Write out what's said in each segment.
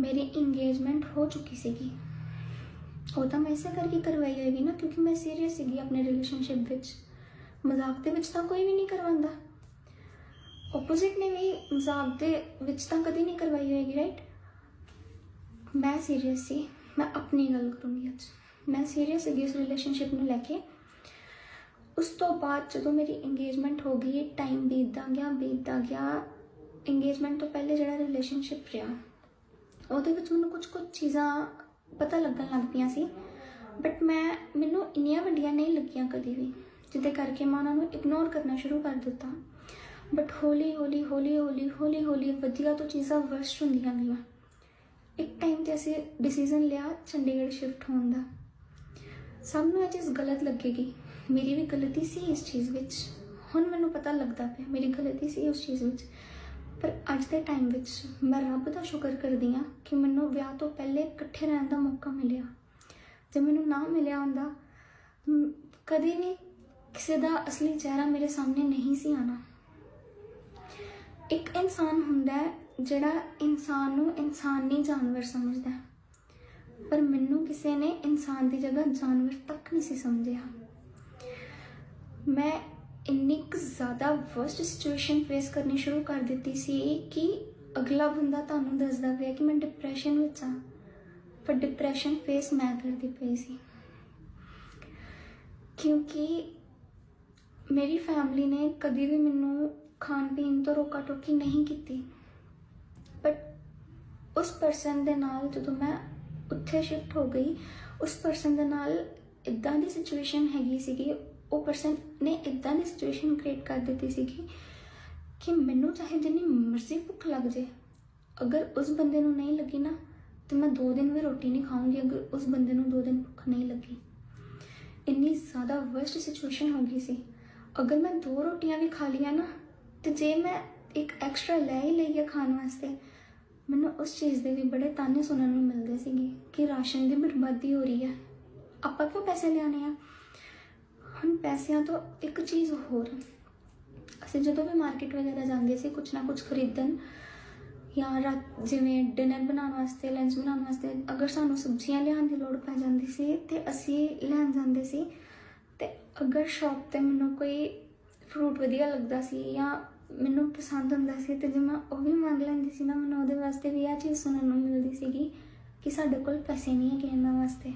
ਮੇਰੀ ਇੰਗੇਜਮੈਂਟ ਹੋ ਚੁੱਕੀ ਸੀਗੀ ਉਹ ਤਾਂ ਮੈਂ ਇਸੇ ਕਰਕੇ ਕਰਵਾਈ ਹੋਏਗੀ ਨਾ ਕਿਉਂਕਿ ਮੈਂ ਸੀਰੀਅਸ ਸੀਗੀ ਆਪਣੇ ਰਿਲੇਸ਼ਨਸ਼ਿਪ ਵਿੱਚ ਮਜ਼ਾਕ ਦੇ ਵਿੱਚ ਤਾਂ ਕੋਈ ਵੀ ਨਹੀਂ ਕਰਵਾਉਂਦਾ ਆਪੋਜ਼ਿਟ ਨੇ ਵੀ ਮਜ਼ਾਕ ਦੇ ਵਿੱਚ ਤਾਂ ਕਦੀ ਨਹੀਂ ਕਰਵਾਈ ਹੋਏਗੀ ਰਾਈਟ ਮੈਂ ਸੀਰੀਅਸ ਸੀ ਮੈਂ ਆਪਣੀ ਗੱਲ ਕਰੂੰਗੀ ਅੱਜ ਮੈਂ ਸੀਰੀਅਸ ਸੀਗੀ ਇਸ ਰਿਲੇਸ਼ਨਸ਼ਿਪ ਨੂੰ ਲੈ ਕੇ ਉਸ ਤੋਂ ਬਾਅਦ ਜਦੋਂ ਮੇਰੀ ਇੰਗੇਜਮੈਂਟ ਹੋ ਗਈ ਟਾਈਮ ਬੀਤਦਾ ਗਿਆ ਬੀਤਦਾ ਗਿਆ ਇੰਗੇਜਮੈਂਟ ਤੋਂ ਪਹਿਲੇ ਜਿਹੜਾ ਰਿਲੇਸ਼ਨਸ਼ਿਪ ਰਿਹਾ ਉਹਦੇ ਵਿੱਚ ਮੈਨੂੰ ਕੁਝ ਕੁਝ ਚੀਜ਼ਾਂ ਪਤਾ ਲੱਗਣ ਲੱਗ ਪਈਆਂ ਸੀ ਬਟ ਮੈਂ, ਮੈਨੂੰ ਇੰਨੀਆਂ ਵੱਡੀਆਂ ਨਹੀਂ ਲੱਗੀਆਂ ਕਦੀ ਵੀ, ਜਿਹਦੇ ਕਰਕੇ ਮੈਂ ਉਹਨਾਂ ਨੂੰ ਇਗਨੋਰ ਕਰਨਾ ਸ਼ੁਰੂ ਕਰ ਦਿੱਤਾ। ਬਟ ਹੌਲੀ ਹੌਲੀ ਹੌਲੀ ਹੌਲੀ ਹੌਲੀ ਹੌਲੀ ਵਧੀਆ ਤੋਂ ਚੀਜ਼ਾਂ ਵਰਸਟ ਹੁੰਦੀਆਂ ਗਈਆਂ। ਇੱਕ ਟਾਈਮ ਤੇ ਅਸੀਂ ਡਿਸੀਜਨ ਲਿਆ ਚੰਡੀਗੜ੍ਹ ਸ਼ਿਫਟ ਹੋਣ ਦਾ। ਸਭ ਨੂੰ ਇਹ ਚੀਜ਼ ਗਲਤ ਲੱਗੇਗੀ। ਮੇਰੀ ਵੀ ਗਲਤੀ ਸੀ ਇਸ ਚੀਜ਼ ਵਿੱਚ। ਹੁਣ ਮੈਨੂੰ ਪਤਾ ਲੱਗਦਾ ਪਿਆ, ਮੇਰੀ ਗਲਤੀ ਸੀ ਉਸ ਚੀਜ਼ ਵਿੱਚ। ਪਰ ਅੱਜ ਦੇ ਟਾਈਮ ਵਿੱਚ ਮੈਂ ਰੱਬ ਦਾ ਸ਼ੁਕਰ ਕਰਦੀ ਹਾਂ ਕਿ ਮੈਨੂੰ ਵਿਆਹ ਤੋਂ ਪਹਿਲੇ ਇਕੱਠੇ ਰਹਿਣ ਦਾ ਮੌਕਾ ਮਿਲਿਆ ਜੇ ਮੈਨੂੰ ਨਾ ਮਿਲਿਆ ਹੁੰਦਾ ਕਦੇ ਵੀ ਕਿਸੇ ਦਾ ਅਸਲੀ ਚਿਹਰਾ ਮੇਰੇ ਸਾਹਮਣੇ ਨਹੀਂ ਸੀ ਆਣਾ ਇੱਕ ਇਨਸਾਨ ਹੁੰਦਾ ਹੈ ਜਿਹੜਾ ਇਨਸਾਨ ਨੂੰ ਇਨਸਾਨੀ ਜਾਨਵਰ ਸਮਝਦਾ ਹੈ। ਪਰ ਮੈਨੂੰ ਕਿਸੇ ਨੇ ਇਨਸਾਨ ਦੀ ਜਗ੍ਹਾ ਜਾਨਵਰ ਤੱਕ ਨਹੀਂ ਸੀ ਸਮਝਿਆ ਮੈਂ ਇੰਨੀ ਕੁ ਜ਼ਿਆਦਾ ਵਰਸਟ ਸਿਚੁਏਸ਼ਨ ਫੇਸ ਕਰਨੀ ਸ਼ੁਰੂ ਕਰ ਦਿੱਤੀ ਸੀ ਕਿ ਅਗਲਾ ਬੰਦਾ ਤੁਹਾਨੂੰ ਦੱਸਦਾ ਪਿਆ ਕਿ ਮੈਂ ਡਿਪਰੈਸ਼ਨ ਵਿੱਚ ਆ ਪਰ ਡਿਪਰੈਸ਼ਨ ਫੇਸ ਮੈਂ ਕਰਦੀ ਪਈ ਸੀ। ਕਿਉਂਕਿ ਮੇਰੀ ਫੈਮਿਲੀ ਨੇ ਕਦੀ ਵੀ ਮੈਨੂੰ ਖਾਣ ਪੀਣ ਤੋਂ ਰੋਕਾ ਟੋਕੀ ਨਹੀਂ ਕੀਤੀ। ਬਟ ਉਸ ਪਰਸਨ ਦੇ ਨਾਲ ਜਦੋਂ ਮੈਂ ਉੱਥੇ ਸ਼ਿਫਟ ਹੋ ਗਈ, ਉਸ ਪਰਸਨ ਦੇ ਨਾਲ ਇਦਾਂ ਦੀ ਸਿਚੁਏਸ਼ਨ ਹੈਗੀ ਸੀਗੀ, ਉਹ ਪਰਸਨ ਨੇ ਇਦਾਂ ਦੀ ਸਿਚੁਏਸ਼ਨ ਕ੍ਰੀਏਟ ਕਰ ਦਿੱਤੀ ਸੀਗੀ ਕਿ ਮੈਨੂੰ ਚਾਹੇ ਜਿੰਨੀ ਮਰਜ਼ੀ ਭੁੱਖ ਲੱਗ ਜੇ, ਅਗਰ ਉਸ ਬੰਦੇ ਨੂੰ ਨਹੀਂ ਲੱਗੀ ਨਾ, ਤੇ ਮੈਂ ਦੋ ਦਿਨ ਵੀ ਰੋਟੀ ਨਹੀਂ ਖਾਊਂਗੀ, ਅਗਰ ਉਸ ਬੰਦੇ ਨੂੰ ਦੋ ਦਿਨ ਭੁੱਖ ਨਹੀਂ ਲੱਗੀ। ਇੰਨੀ ਜ਼ਿਆਦਾ ਵਰਸਟ ਸਿਚੁਏਸ਼ਨ ਹੋ ਗਈ ਸੀ। ਅਗਰ ਮੈਂ ਦੋ ਰੋਟੀਆਂ ਵੀ ਖਾ ਲਈਆਂ ਨਾ, ਤੇ ਜੇ ਮੈਂ ਇੱਕ ਐਕਸਟਰਾ ਲੈ ਹੀ ਲਈ ਹੈ ਖਾਣ ਵਾਸਤੇ, ਮੈਨੂੰ ਉਸ ਚੀਜ਼ ਦੇ ਵੀ ਬੜੇ ਤਾਨੇ ਸੁਣਨ ਨੂੰ ਮਿਲਦੇ ਸੀਗੇ ਕਿ ਰਾਸ਼ਨ ਦੀ ਬਰਬਾਦੀ ਹੋ ਰਹੀ ਹੈ ਆਪਾਂ ਪੈਸੇ ਲਿਆਣੇ ਆ। ਹੁਣ ਪੈਸਿਆਂ ਤੋਂ ਇੱਕ ਚੀਜ਼ ਹੋਰ ਅਸੀਂ ਜਦੋਂ ਵੀ ਮਾਰਕੀਟ ਵਗੈਰਾ ਜਾਂਦੇ ਸੀ ਕੁਝ ਨਾ ਕੁਝ ਖਰੀਦਣ ਜਾਂ ਰਾਤ ਜਿਵੇਂ ਡਿਨਰ ਬਣਾਉਣ ਵਾਸਤੇ ਲੰਚ ਬਣਾਉਣ ਵਾਸਤੇ, ਅਗਰ ਸਾਨੂੰ ਸਬਜ਼ੀਆਂ ਲਿਆਉਣ ਦੀ ਲੋੜ ਪੈ ਜਾਂਦੀ ਸੀ ਤੇ ਅਸੀਂ ਲੈਣ ਜਾਂਦੇ ਸੀ, ਤੇ ਅਗਰ ਸ਼ਾਪ ਤੇ ਮੈਨੂੰ ਕੋਈ ਫਰੂਟ ਵਧੀਆ ਲੱਗਦਾ ਸੀ ਜਾਂ ਮੈਨੂੰ ਪਸੰਦ ਹੁੰਦਾ ਸੀ ਤੇ ਜੇ ਮੈਂ ਉਹ ਵੀ ਮੰਗ ਲੈਂਦੀ ਸੀ ਨਾ, ਮੈਨੂੰ ਉਹਦੇ ਵਾਸਤੇ ਵੀ ਇਹ ਚੀਜ਼ ਸੁਣਨ ਨੂੰ ਮਿਲਦੀ ਸੀਗੀ ਕਿ ਸਾਡੇ ਕੋਲ ਪੈਸੇ ਨਹੀਂ ਹੈਗੇ ਇਹਨਾਂ ਵਾਸਤੇ।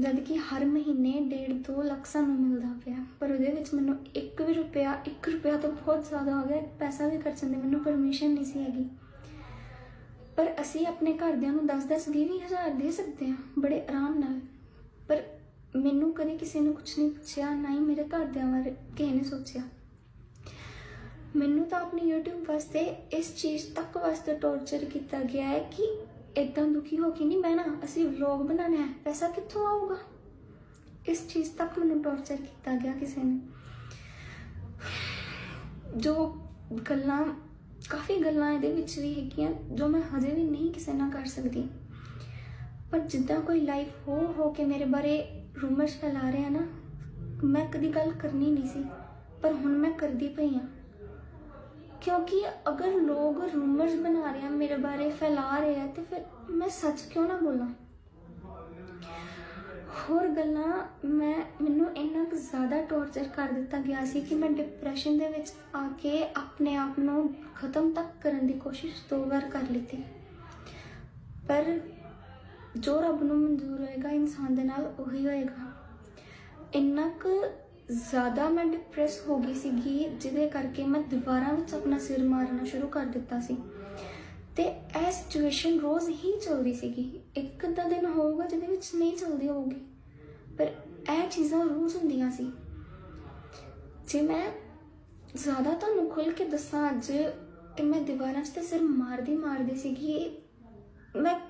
ਜਦ ਕਿ ਹਰ ਮਹੀਨੇ 1.5 2 ਲੱਖ ਸਾਨੂੰ ਮਿਲਦਾ ਪਿਆ। ਪਰ ਉਹਦੇ ਵਿੱਚ ਮੈਨੂੰ 1 ਵੀ ਰੁਪਿਆ 1 ਰੁਪਿਆ ਤਾਂ ਬਹੁਤ ਜ਼ਿਆਦਾ ਹੋ ਗਿਆ। ਪੈਸਾ ਵੀ ਖਰਚਣ ਦੀ ਮੈਨੂੰ ਪਰਮਿਸ਼ਨ ਨਹੀਂ ਸੀ ਹੈਗੀ। ਪਰ ਅਸੀਂ ਆਪਣੇ ਘਰਦਿਆਂ ਨੂੰ 10 10 20 ਹਜ਼ਾਰ ਦੇ ਸਕਦੇ ਹਾਂ, ਬੜੇ ਆਰਾਮ ਨਾਲ। ਪਰ ਮੈਨੂੰ ਕਦੇ ਕਿਸੇ ਨੇ ਕੁਝ ਨਹੀਂ ਪੁੱਛਿਆ, ਨਾ ਹੀ ਮੇਰੇ ਘਰਦਿਆਂ ਬਾਰੇ ਕਿਸੇ ਨੇ ਸੋਚਿਆ। ਮੈਨੂੰ ਤਾਂ ਆਪਣੀ YouTube ਵਾਸਤੇ ਇਸ ਚੀਜ਼ ਤੱਕ ਵਾਸਤੇ ਟੌਰਚਰ ਕੀਤਾ ਗਿਆ ਹੈ ਕਿ ਇਦਾਂ ਦੁਖੀ ਹੋ ਕੇ ਨਹੀਂ ਬਹਿਣਾ, ਅਸੀਂ ਵਲੌਗ ਬਣਾਉਣਾ ਹੈ, ਪੈਸਾ ਕਿੱਥੋਂ ਆਊਗਾ? ਇਸ ਚੀਜ਼ ਤੱਕ ਮੈਨੂੰ ਟੌਰਚਰ ਕੀਤਾ ਗਿਆ ਕਿਸੇ ਨੇ। ਜੋ ਗੱਲਾਂ, ਕਾਫੀ ਗੱਲਾਂ ਇਹਦੇ ਵਿੱਚ ਵੀ ਹੈਗੀਆਂ, ਜੋ ਮੈਂ ਹਜੇ ਵੀ ਨਹੀਂ ਕਿਸੇ ਨਾਲ ਕਰ ਸਕਦੀ। ਪਰ ਜਿੱਦਾਂ ਕੋਈ ਲਾਈਫ ਹੋ ਹੋ ਕੇ ਮੇਰੇ ਬਾਰੇ ਰੂਮਰਸ ਫੈਲਾ ਰਿਹਾ ਨਾ, ਮੈਂ ਕਦੀ ਗੱਲ ਕਰਨੀ ਨਹੀਂ ਸੀ, ਪਰ ਹੁਣ ਮੈਂ ਕਰਦੀ ਪਈ ਹਾਂ। ਕਿਉਂਕਿ ਅਗਰ ਲੋਕ ਰੂਮਰਸ ਬਣਾ ਰਹੇ ਆ, ਮੇਰੇ ਬਾਰੇ ਫੈਲਾ ਰਹੇ ਆ, ਤੇ ਫਿਰ ਮੈਂ ਸੱਚ ਕਿਉਂ ਨਾ ਬੋਲਾਂ? ਹੋਰ ਗੱਲਾਂ, ਮੈਂ, ਮੈਨੂੰ ਇੰਨਾ ਕੁ ਜ਼ਿਆਦਾ ਟੌਰਚਰ ਕਰ ਦਿੱਤਾ ਗਿਆ ਸੀ ਕਿ ਮੈਂ ਡਿਪਰੈਸ਼ਨ ਦੇ ਵਿੱਚ ਆ ਕੇ ਆਪਣੇ ਆਪ ਨੂੰ ਖਤਮ ਤੱਕ ਕਰਨ ਦੀ ਕੋਸ਼ਿਸ਼ ਦੋ ਵਾਰ ਕਰ ਲਈ ਪਰ ਜੋ ਰੱਬ ਨੂੰ ਮਨਜ਼ੂਰ ਹੋਏਗਾ, ਇਨਸਾਨ ਦੇ ਨਾਲ ਉਹੀ ਹੋਏਗਾ। ਇੰਨਾ ਕੁ ਜ਼ਿਆਦਾ ਮੈਂ ਡਿਪਰੈਸ ਹੋ ਗਈ ਸੀਗੀ, ਜਿਹਦੇ ਕਰਕੇ ਮੈਂ ਦੀਵਾਰਾਂ ਵਿੱਚ ਆਪਣਾ ਸਿਰ ਮਾਰਨਾ ਸ਼ੁਰੂ ਕਰ ਦਿੱਤਾ ਸੀ। ਤੇ ਇਹ ਸਿਚੁਏਸ਼ਨ ਰੋਜ਼ ਹੀ ਚੱਲਦੀ ਸੀਗੀ। ਇੱਕ ਅੱਧਾ ਦਿਨ ਹੋਊਗਾ ਜਿਹਦੇ ਵਿੱਚ ਨਹੀਂ ਚੱਲਦੀ ਹੋਊਗੀ। ਪਰ ਇਹ ਚੀਜ਼ਾਂ ਰੋਜ਼ ਹੁੰਦੀਆਂ ਸੀ। ਜੇ ਮੈਂ ਜ਼ਿਆਦਾ ਤੁਹਾਨੂੰ ਖੁੱਲ ਕੇ ਦੱਸਾਂ ਅੱਜ ਕਿ ਮੈਂ ਦੀਵਾਰਾਂ 'ਚ ਤੇ ਸਿਰ ਮਾਰਦੀ ਮਾਰਦੀ ਸੀਗੀ, ਮੈਂ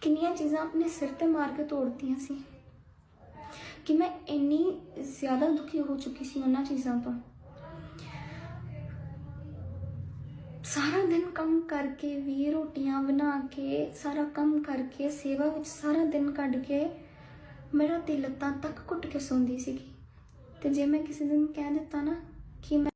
ਕਿੰਨੀਆਂ ਚੀਜ਼ਾਂ ਆਪਣੇ ਸਿਰ ਤੇ ਮਾਰ ਕੇ ਤੋੜਦੀਆਂ ਸੀ। ਕਿ ਮੈਂ ਇੰਨੀ ਜ਼ਿਆਦਾ ਦੁਖੀ ਹੋ ਚੁੱਕੀ ਸੀ ਉਹਨਾਂ ਚੀਜ਼ਾਂ ਤੋਂ। ਸਾਰਾ ਦਿਨ ਕੰਮ ਕਰਕੇ ਵੀ, ਰੋਟੀਆਂ ਬਣਾ ਕੇ, ਸਾਰਾ ਕੰਮ ਕਰਕੇ, ਸੇਵਾ ਵਿੱਚ ਸਾਰਾ ਦਿਨ ਕੱਢ ਕੇ ਮੇਰਾ ਦਿਲ ਲੱਤਾਂ ਤੱਕ ਘੁੱਟ ਕੇ ਸੌਂਦੀ ਸੀਗੀ। ਤੇ ਜੇ ਮੈਂ ਕਿਸੇ ਦਿਨ ਕਹਿ ਦਿੱਤਾ ਨਾ ਕਿ ਮੈਂ